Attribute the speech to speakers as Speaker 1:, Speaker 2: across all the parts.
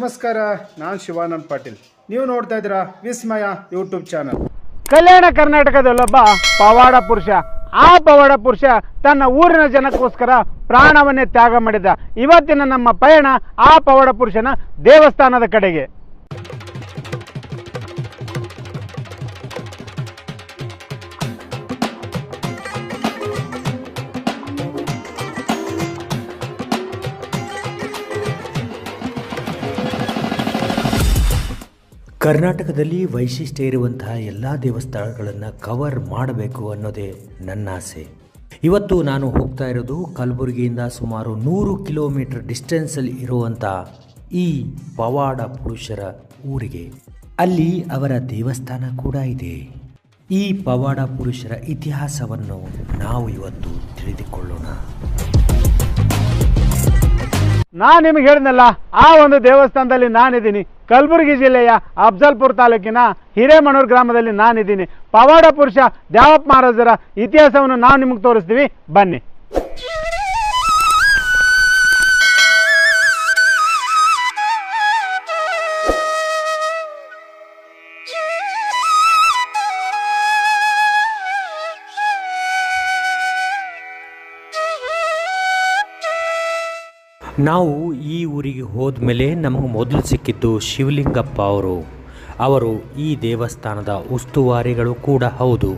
Speaker 1: ನಮಸ್ಕಾರ, ನಾನು ಶಿವಾನಂದ್ ಪಾಟೀಲ್. ನೀವು ನೋಡ್ತಾ ಇದ್ದೀರಾ ವಿಸ್ಮಯ ಯೂಟ್ಯೂಬ್ ಚಾನಲ್.
Speaker 2: ಕಲ್ಯಾಣ ಕರ್ನಾಟಕದಲ್ಲೊಬ್ಬ ಪವಾಡ ಪುರುಷ. ಆ ಪವಾಡ ಪುರುಷ ತನ್ನ ಊರಿನ ಜನಕ್ಕೋಸ್ಕರ ಪ್ರಾಣವನ್ನೇ ತ್ಯಾಗ ಮಾಡಿದ. ಇವತ್ತಿನ ನಮ್ಮ ಪಯಣ ಆ ಪವಾಡ ಪುರುಷನ ದೇವಸ್ಥಾನದ ಕಡೆಗೆ.
Speaker 3: ಕರ್ನಾಟಕದಲ್ಲಿ ವೈಶಿಷ್ಟ್ಯ ಇರುವಂತಹ ಎಲ್ಲ ದೇವಸ್ಥಾನಗಳನ್ನು ಕವರ್ ಮಾಡಬೇಕು ಅನ್ನೋದೇ ನನ್ನ ಆಸೆ. ಇವತ್ತು ನಾನು ಹೋಗ್ತಾ ಇರೋದು ಕಲಬುರಗಿಯಿಂದ ಸುಮಾರು ನೂರು ಕಿಲೋಮೀಟರ್ ಡಿಸ್ಟೆನ್ಸಲ್ಲಿ ಇರುವಂಥ ಈ ಪವಾಡ ಪುರುಷರ ಊರಿಗೆ. ಅಲ್ಲಿ ಅವರ ದೇವಸ್ಥಾನ ಕೂಡ ಇದೆ. ಈ ಪವಾಡ ಪುರುಷರ ಇತಿಹಾಸವನ್ನು ನಾವು ಇವತ್ತು ತಿಳಿದುಕೊಳ್ಳೋಣ.
Speaker 2: ನಾನು ನಿಮಗೆ ಹೇಳಿದ್ನಲ್ಲ, ಆ ಒಂದು ದೇವಸ್ಥಾನದಲ್ಲಿ ನಾನಿದ್ದೀನಿ. ಕಲಬುರಗಿ ಜಿಲ್ಲೆಯ ಅಫ್ಜಲ್ಪುರ್ ತಾಲೂಕಿನ ಹಿರೇಮಣೂರು ಗ್ರಾಮದಲ್ಲಿ ನಾನಿದ್ದೀನಿ. ಪವಾಡ ಪುರುಷ ದ್ಯಾವಪ್ಪ ಮಹಾರಾಜರ ಇತಿಹಾಸವನ್ನು ನಾವು ನಿಮಗೆ ತೋರಿಸ್ತೀವಿ. ಬನ್ನಿ.
Speaker 3: ನಾವು ಈ ಊರಿಗೆ ಹೋದ ಮೇಲೆ ನಮಗೆ ಮೊದಲು ಸಿಕ್ಕಿದ್ದು ಶಿವಲಿಂಗಪ್ಪ ಅವರು. ಅವರು ಈ ದೇವಸ್ಥಾನದ ಉಸ್ತುವಾರಿಗಳು ಕೂಡ ಹೌದು.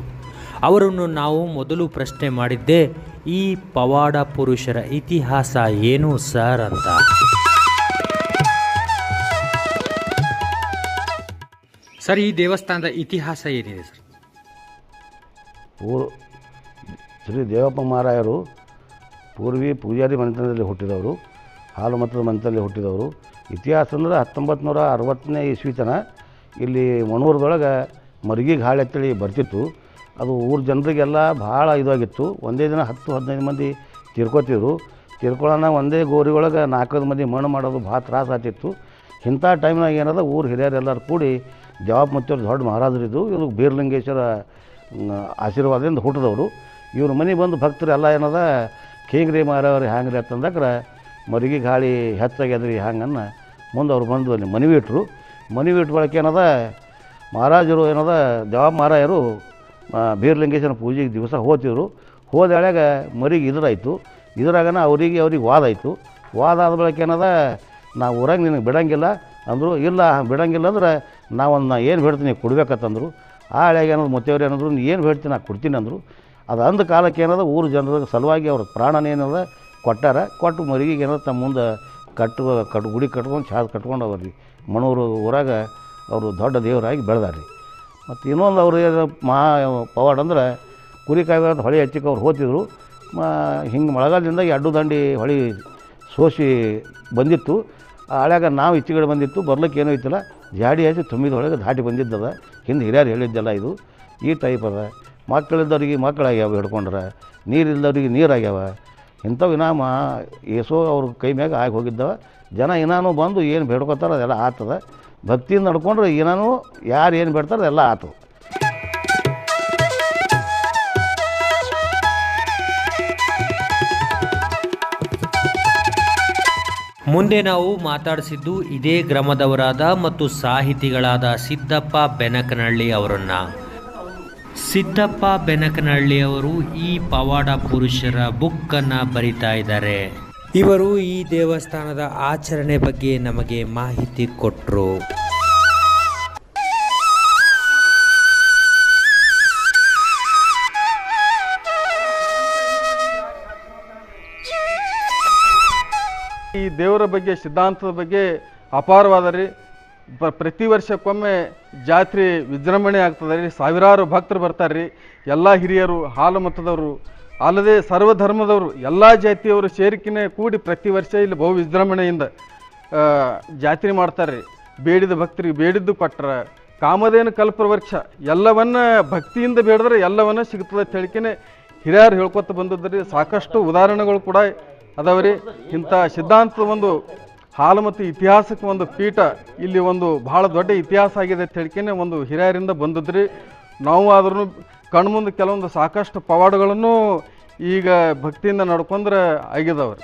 Speaker 3: ಅವರನ್ನು ನಾವು ಮೊದಲು ಪ್ರಶ್ನೆ ಮಾಡಿದ್ದೆ, ಈ ಪವಾಡ ಪುರುಷರ ಇತಿಹಾಸ ಏನು ಸರ್ ಅಂತ.
Speaker 4: ಸರ್, ಈ ದೇವಸ್ಥಾನದ ಇತಿಹಾಸ ಏನಿದೆ ಸರ್?
Speaker 5: ಪೂರ್ ಶ್ರೀ ದೇವಪ್ಪ ಮಹಾರಾಯರು ಪೂರ್ವಿ ಪೂಜಾರಿ ಮನೆತನದಲ್ಲಿ ಹುಟ್ಟಿದವರು. ಹಾಲು ಮತದ ಹುಟ್ಟಿದವರು. ಇತಿಹಾಸ ಅಂದ್ರೆ ಹತ್ತೊಂಬತ್ತು ನೂರ ಅರವತ್ತನೇ ಇಸ್ವಿತನ ಇಲ್ಲಿ ಮಣೂರದೊಳಗೆ ಮರ್ಗಿಗೆ ಗಾಳಿ ಅಂತೇಳಿ ಬರ್ತಿತ್ತು. ಅದು ಊರ ಜನರಿಗೆಲ್ಲ ಭಾಳ ಇದಾಗಿತ್ತು. ಒಂದೇ ದಿನ ಹತ್ತು ಹದಿನೈದು ಮಂದಿ ತೀರ್ಕೋತಿದ್ರು. ತೀರ್ಕೊಳ್ಳೋಣ ಒಂದೇ ಗೋರಿ ಒಳಗೆ ನಾಲ್ಕೈದು ಮಂದಿ ಮಣ್ಣು ಮಾಡೋದು ಭಾಳ ತ್ರಾಸ ಆಗ್ತಿತ್ತು. ಇಂಥ ಟೈಮ್ನಾಗ ಏನದ ಊರು ಹಿರಿಯರೆಲ್ಲರೂ ಕೂಡಿ ಜವಾಬ್ ಮುತ್ತೇವ್ರು ದೊಡ್ಡ ಮಹಾರಾಜರಿದ್ದು. ಇವರು ಬೀರ್ಲಿಂಗೇಶ್ವರ ಆಶೀರ್ವಾದದಿಂದ ಹುಟ್ಟಿದವರು. ಇವ್ರ ಮನೆ ಬಂದು ಭಕ್ತರು ಎಲ್ಲ ಏನದ ಕೇಂಗ್ರಿ ಮಾರವ್ರು ಹ್ಯಾಂಗ್ರಿ ಅಂತಂದಕ್ರೆ ಮರಿಗೆ ಗಾಳಿ ಹೆಚ್ಚಾಗ್ಯದ್ರಿ ಹಂಗನ್ನ ಮುಂದೆ ಅವ್ರು ಬಂದು ಅಲ್ಲಿ ಮನವಿ ಇಟ್ಟರು ಮನವಿ ಇಟ್ಟ ಬಳಕೆ ಏನದ ಮಹಾರಾಜರು ಏನದ ಜವಾಬ್ ಮಹಾರಾಯರು ಆ, ಬೀರ್ಲಿಂಗೇಶ್ವರ ಪೂಜೆಗೆ ದಿವಸ ಹೋತಿದ್ರು. ಹೋದ ಎಳ್ಯಾಗ ಮರಿಗೆ ಇದರಾಯಿತು. ಇದ್ರಾಗನ ಅವರಿಗೆ ಅವ್ರಿಗೆ ವಾದ ಆಯಿತು. ವಾದ ಆದ ಬಳಿಕ ಏನದ ನಾವು ಊರಾಗ ನಿನಗೆ ಬಿಡಂಗಿಲ್ಲ ಅಂದರು. ಇಲ್ಲ ಬಿಡಂಗಿಲ್ಲ ಅಂದ್ರೆ ನಾವೊಂದು ನಾ ಏನು ಬಿಡ್ತೀನಿ ಕೊಡ್ಬೇಕತ್ತಂದರು. ಆ ಹಳೆಗೆ ಏನಾದ್ರು ಮತ್ತೆಯವ್ರು ಏನಂದ್ರು ಏನು ಬಿಡ್ತೀನಿ ನಾ ಕೊಡ್ತೀನಿ ಅಂದರು. ಅದು ಅಂದ ಕಾಲಕ್ಕೆ ಏನದ ಊರು ಜನರ ಸಲುವಾಗಿ ಅವ್ರ ಪ್ರಾಣನೇನದ ಕೊಟ್ಟಾರ, ಕೊಟ್ಟು ಮರಿಗೆಗೆ ಏನೋ ತಮ್ಮ ಮುಂದೆ ಕಟ್ಟು ಕಟ್ಟು ಗುಡಿ ಕಟ್ಕೊಂಡು, ಚಾದ್ ಕಟ್ಕೊಂಡು ಅವ್ರಿ ಮಣೂರು ಊರಾಗ ಅವರು ದೊಡ್ಡ ದೇವರಾಗಿ ಬೆಳೆದಾರ್ರಿ. ಮತ್ತು ಇನ್ನೊಂದು ಅವ್ರು ಮಹಾ ಪವಾಡ್ ಅಂದ್ರೆ ಕುರಿ ಕಾಯ್ಬೇಕಂತ ಹೊಳೆ ಹಚ್ಚಿಕ್ಕೆ ಅವ್ರು ಹೋತಿದ್ರು. ಮ, ಹಿಂಗೆ ಮಳೆಗಾಲದಿಂದ ಅಡ್ಡು ದಂಡಿ ಹೊಳೆ ಸೋಸಿ ಬಂದಿತ್ತು. ಆ ಹಳ್ಯಾಗ ನಾವು ಈಚೆಗಡೆ ಬಂದಿತ್ತು, ಬರ್ಲಿಕ್ಕೆ ಏನೂ ಇತ್ತಿಲ್ಲ. ಜಾಡಿ ಹಚ್ಚಿ ತುಂಬಿದೊಳಗೆ ದಾಟಿ ಬಂದಿದ್ದದ. ಹಿಂದೆ ಹಿರಿಯರು ಹೇಳಿದ್ದೆಲ್ಲ ಇದು. ಈ ಟೈಪ್ ಅದ. ಮಕ್ಕಳಿದ್ದವ್ರಿಗೆ ಮಕ್ಕಳಾಗ್ಯಾವ ಹಿಡ್ಕೊಂಡ್ರೆ. ನೀರಿಲ್ದವ್ರಿಗೆ ನೀರಾಗ್ಯಾವ. ಇಂಥವು ವಿನಾಮ ಏಸೋ ಅವ್ರ ಕೈ ಮ್ಯಾಗ ಆಗಿ ಹೋಗಿದ್ದವ ಜನ ಏನಾನು ಬಂದು ಏನು ಬೇಡ್ಕೋತಾರೆ ಅದೆಲ್ಲ ಆತದ. ಭಕ್ತಿಯಿಂದ ನಡ್ಕೊಂಡ್ರೆ ಏನಾನು ಯಾರು ಏನು ಬೇಡ್ತಾರೆ ಅದೆಲ್ಲ ಆತು
Speaker 3: ಮುಂದೆ ನಾವು ಮಾತಾಡಿಸಿದ್ದು ಇದೇ ಗ್ರಾಮದವರಾದ ಮತ್ತು ಸಾಹಿತಿಗಳಾದ ಸಿದ್ದಪ್ಪ ಬೆನಕನಹಳ್ಳಿ ಅವರನ್ನ. ಸಿದ್ದಪ್ಪ ಬೆನಕನಹಳ್ಳಿಯವರು ಈ ಪವಾಡ ಪುರುಷರ ಬುಕ್ ಅನ್ನು ಬರಿತಾ ಇದ್ದಾರೆ. ಇವರು ಈ ದೇವಸ್ಥಾನದ ಆಚರಣೆ ಬಗ್ಗೆ ನಮಗೆ ಮಾಹಿತಿ ಕೊಟ್ಟರು
Speaker 6: ಈ ದೇವರ ಬಗ್ಗೆ, ಸಿದ್ಧಾಂತದ ಬಗ್ಗೆ ಅಪಾರವಾದ ರೀ. ಬ ಪ್ರತಿ ವರ್ಷಕ್ಕೊಮ್ಮೆ ಜಾತ್ರೆ ವಿಜೃಂಭಣೆ ಆಗ್ತದೆ. ರೀ ಸಾವಿರಾರು ಭಕ್ತರು ಬರ್ತಾರೆ ರೀ ಎಲ್ಲ ಹಿರಿಯರು, ಹಾಲು ಮತದವರು ಅಲ್ಲದೆ ಸರ್ವಧರ್ಮದವರು, ಎಲ್ಲ ಜಾತಿಯವರು ಸೇರಿಕೆ ಕೂಡಿ ಪ್ರತಿ ವರ್ಷ ಇಲ್ಲಿ ಬಹು ವಿಜೃಂಭಣೆಯಿಂದ ಜಾತ್ರೆ ಮಾಡ್ತಾರೆ ರೀ ಬೇಡಿದ ಭಕ್ತರಿಗೆ ಬೇಡಿದ್ದು ಕೊಟ್ರ, ಕಾಮಧೇನು ಕಲ್ಪವೃಕ್ಷ, ಎಲ್ಲವನ್ನ ಭಕ್ತಿಯಿಂದ ಬೇಡಿದ್ರೆ ಎಲ್ಲವನ್ನ ಸಿಗ್ತದೆ ಅಂತ ಹಿರಿಯರು ಹೇಳ್ಕೊತ ಬಂದದ್ರಿ. ಸಾಕಷ್ಟು ಉದಾಹರಣೆಗಳು ಕೂಡ ಅದಾವ್ರಿ. ಇಂಥ ಸಿದ್ಧಾಂತದ ಒಂದು ಹಾಲು ಮತ್ತು ಇತಿಹಾಸಕ್ಕೆ ಒಂದು ಪೀಠ. ಇಲ್ಲಿ ಒಂದು ಭಾಳ ದೊಡ್ಡ ಇತಿಹಾಸ ಆಗಿದೆ ಅಂತ ಒಂದು ಹಿರಿಯರಿಂದ ಬಂದದ್ರಿ. ನಾವು ಆದ್ರೂ ಕಣ್ಮುಂದೆ ಕೆಲವೊಂದು ಸಾಕಷ್ಟು ಪವಾಡಗಳನ್ನು ಈಗ ಭಕ್ತಿಯಿಂದ ನಡ್ಕೊಂಡ್ರೆ ಆಗಿದವ್ರಿ.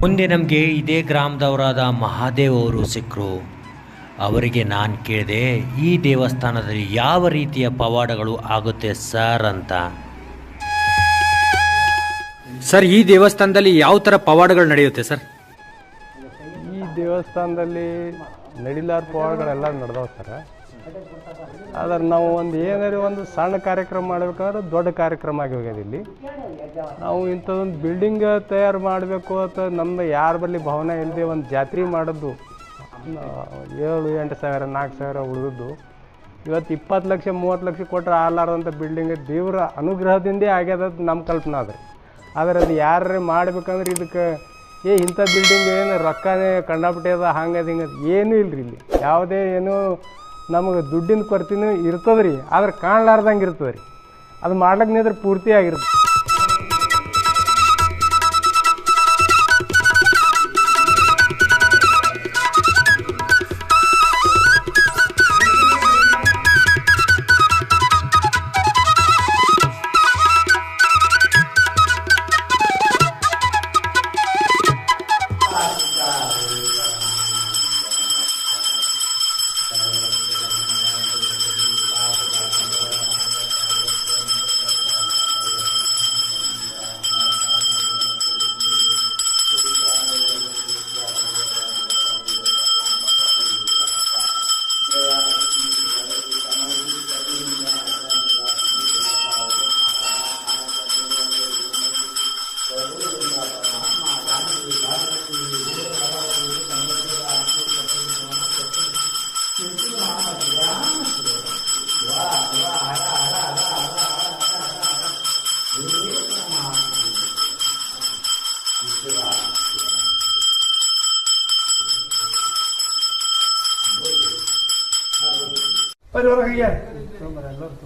Speaker 3: ಮುಂದೆ ನಮಗೆ ಇದೇ ಗ್ರಾಮದವರಾದ ಮಹಾದೇವ್ ಅವರು ಸಿಕ್ಕರು. ಅವರಿಗೆ ನಾನು ಕೇಳಿದೆ ಈ ದೇವಸ್ಥಾನದಲ್ಲಿ ಯಾವ ರೀತಿಯ ಪವಾಡಗಳು ಆಗುತ್ತೆ ಸರ್ ಅಂತ.
Speaker 4: ಸರ್ ಈ ದೇವಸ್ಥಾನದಲ್ಲಿ ಯಾವ ಥರ ಪವಾಡಗಳು ನಡೆಯುತ್ತೆ ಸರ್?
Speaker 7: ಈ ದೇವಸ್ಥಾನದಲ್ಲಿ ನಡಿಲಾರ ಪವಾಡಗಳೆಲ್ಲ ನಡೆದವ ಸರ್. ಆದ್ರೆ ನಾವು ಒಂದು ಏನಾದ್ರೂ ಒಂದು ಸಣ್ಣ ಕಾರ್ಯಕ್ರಮ ಮಾಡಬೇಕಾದ್ರೆ ದೊಡ್ಡ ಕಾರ್ಯಕ್ರಮ ಆಗಿ ಹೋಗ್ಯದ ಇಲ್ಲಿ. ನಾವು ಇಂಥದ್ದೊಂದು ಬಿಲ್ಡಿಂಗ್ ತಯಾರು ಮಾಡಬೇಕು ಅಥವಾ ನಮ್ಮ ಯಾರ ಬಳಿ ಭವನ ಇಲ್ಲದೆ ಒಂದು ಜಾತ್ರೆ ಮಾಡೋದು ಏಳು, ಎಂಟು ಸಾವಿರ, ನಾಲ್ಕು ಸಾವಿರ ಉಳಿದದ್ದು. ಇವತ್ತು ಇಪ್ಪತ್ತು ಲಕ್ಷ, ಮೂವತ್ತು ಲಕ್ಷ ಕೊಟ್ಟರೆ ಆಗಲಾರ್ದಂಥ ಬಿಲ್ಡಿಂಗ್ ದೇವರ ಅನುಗ್ರಹದಿಂದೇ ಆಗ್ಯದ ನಮ್ಮ ಕಲ್ಪನೆ ಅದ ಆದರೆ ಅದು ಯಾರೇ ಮಾಡ್ಬೇಕಂದ್ರೆ ಇದಕ್ಕೆ, ಏ, ಇಂಥ ಬಿಲ್ಡಿಂಗ್ ಏನು ರೊಕ್ಕನೇ ಕಂಡಾಪಟ್ಟೆ ಅದ ಹಂಗದ ಹಿಂಗದ ಏನೂ ಇಲ್ರಿ ಇಲ್ಲಿ. ಯಾವುದೇ ಏನು ನಮಗೆ ದುಡ್ಡಿನ ಕೊರತೆನೂ ಇರ್ತದೆ ರೀ ಆದ್ರೆ ಕಾಣಲಾರ್ದಂಗೆ ಇರ್ತದೆ ರೀ ಅದು ಮಾಡ್ಲಿಕ್ಕೆ ನಿಂದ್ರೆ ಪೂರ್ತಿ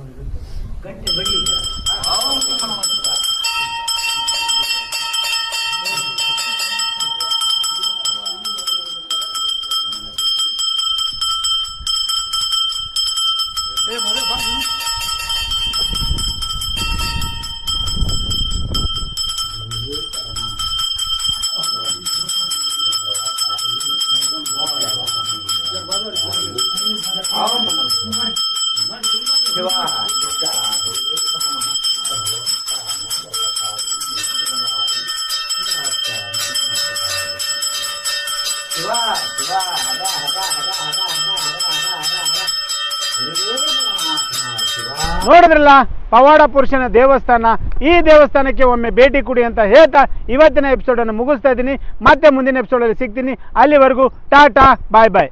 Speaker 7: ಆಗಿರುತ್ತೆ
Speaker 2: ನೋಡಿದ್ರಲ್ಲ ಪವಾಡ ಪುರುಷನ ದೇವಸ್ಥಾನ ಈ ದೇವಸ್ಥಾನಕ್ಕೆ ಒಮ್ಮೆ ಭೇಟಿ ಕೊಡಿ ಅಂತ ಹೇಳ್ತಾ ಇವತ್ತಿನ ಎಪಿಸೋಡನ್ನು ಮುಗಿಸ್ತಾ ಇದ್ದೀನಿ ಮತ್ತೆ ಮುಂದಿನ ಎಪಿಸೋಡಲ್ಲಿ ಸಿಗ್ತೀನಿ ಅಲ್ಲಿವರೆಗೂ ಟಾಟಾ ಬಾಯ್ ಬಾಯ್